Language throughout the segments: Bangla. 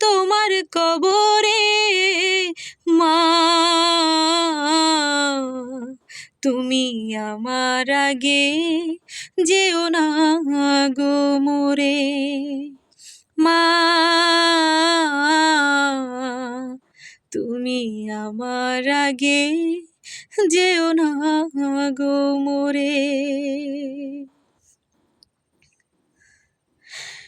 তোমার কবরে, মা। তুমি আমার আগে যেও না গো মোরে, মা। তুমি আমার আগে যেও না গো মোরে।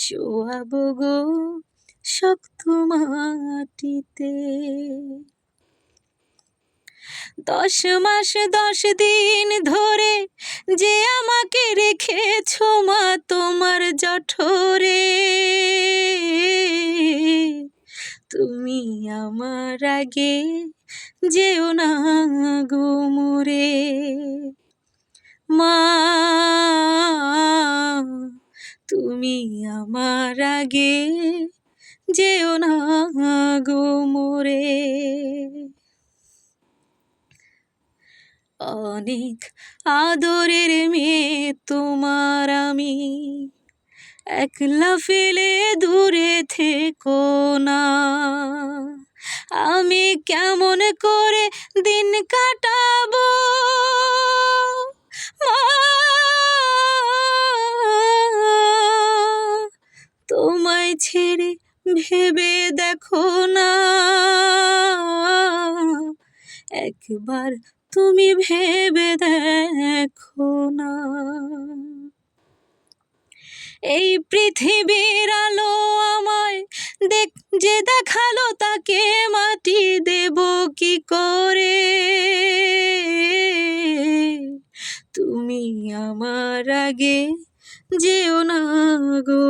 শোয়াবো গো শক্ত মাটিতে। দশ মাস, দশ দিন ধরে যে আমাকে রেখেছ মা তোমার জঠরে। তুমি আমার আগে যেও না গো মোরে। মা তুমি আমার আগে যেও না গো মোরে। অনেক আদরের মেয়ে তোমার আমি, একলা ফেলে দূরে থেকো না। আমি কেমন করে দিন কাটাবো তোমায় ছেড়ে ভেবে দেখো না। একবার তুমি ভেবে দেখো না। এই পৃথিবীর আলো আমায় দেখ, যে দেখাল তাকে মাটি দেব কি করে? তুমি আমার আগে যেও না গো।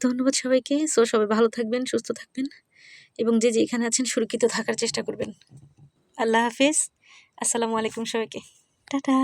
ধন্যবাদ সবাইকে। সো সবাই ভালো থাকবেন, সুস্থ থাকবেন এবং যে যে এখানে আছেন সুরক্ষিত থাকার চেষ্টা করবেন। আল্লাহ হাফিজ। আসসালামু আলাইকুম সবাইকে। টাটা।